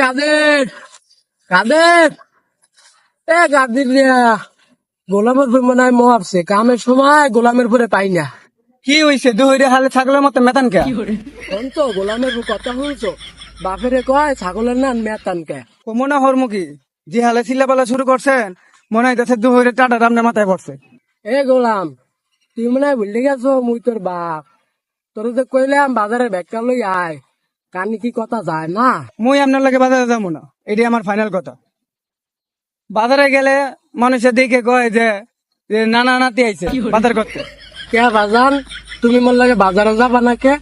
কাদের? কাদের? এ কাদের রিয়া গোলামের উপর মনে হয় মোয়াবছে কামের সময় গোলামের উপরে পাই না। কি হইছে? দুহরে হালে ছাগলের মতো মেতান কে? কোন তো গোলামের কথা শুনছো? বাপেরে কয় ছাগলের না মেতান কে? ও মনে হর মুখি যে হালে চিল্লাপালা শুরু করছেন মনে হইতেছে দুহরে টাটা আপনার মাথায় পড়ছে। এ গোলাম তুই মনে হয় ভুলে গেছো মুই তোর বাপ। তোর যে কইলাম বাজারে ব্যাগটা লই আয়। কানি কি কথা যায় না? মুই আপনার লাগে বাজারে যাব না। এটি আমার ফাইনাল কথা। বাজারে গেলে মানুষের দিকে কয় যে যে নানা নাতি আইছে বাজার করতে। কে বাজান? তুমি মোর লাগে বাজারে যাবা না কে?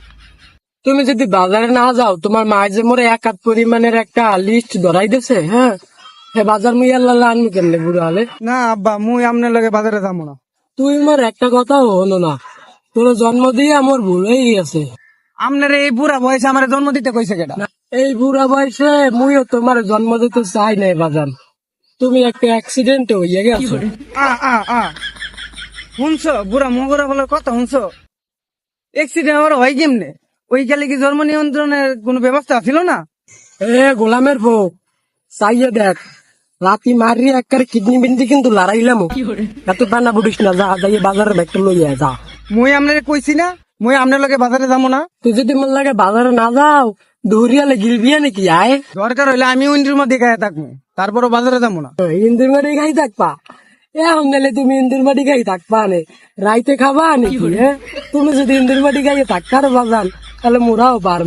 তুমি যদি বাজারে না যাও তোমার মা যে মোরে এক হাত পরিমাণের একটা লিস্ট ধরাই দিছে হ্যাঁ? হে বাজার মুই আল্লাহ আনবি কেমনে বুড়ো হলে? না আব্বা মুই আপনার লাগে বাজারে যাব না। তুই মোর একটা কথা হলো না। তোর জন্ম দিয়ে আমার ভুল হয়ে গেছে। আপনার এই বুড়া বয়সে আমার জন্ম দিতে কইছে কেটা এই বুড়া বয়সে মুইও তোমার জন্ম দিতে চাই নাই বাজান। তুমি একটা অ্যাক্সিডেন্ট হইয়া গেছো। আ আ আ। শুনছো? বুড়া মগরা বলার কথা শুনছো? এক্সিডেন্ট আমার হয় কেমনে? ওই গেলে কি জন্ম নিয়ন্ত্রণের কোনো ব্যবস্থা ছিল না? এ গোলামের বউ চাইয়ে দেখ রাতি মারি একবার কিডনি বিন্দি কিন্তু লড়াইলাম। এত বানা বুড়িস না যা যাইয়ে বাজারে ব্যাগটা লইয়া যা। মুই আপনার কইছি না মুই আপনার লগে বাজারে যাব না। তুই যদি মন লাগে বাজারে না যাও দৌড়িয়ালে গিলবিয়া নাকি আয় দরকার হইলে আমি উইন্ডির মধ্যে খাই থাকব তারপর বাজারে যাব না। ইন্দুর মাটি খাই থাকবা। এ হঙ্গেলে তুমি ইন্দুর মাটি খাই থাকবা নে? রাইতে খাবা নাকি হ্যাঁ তুমি যদি ইন্দুর মাটি খাইয়ে থাকতার বাজান তাহলে মোরাও পারব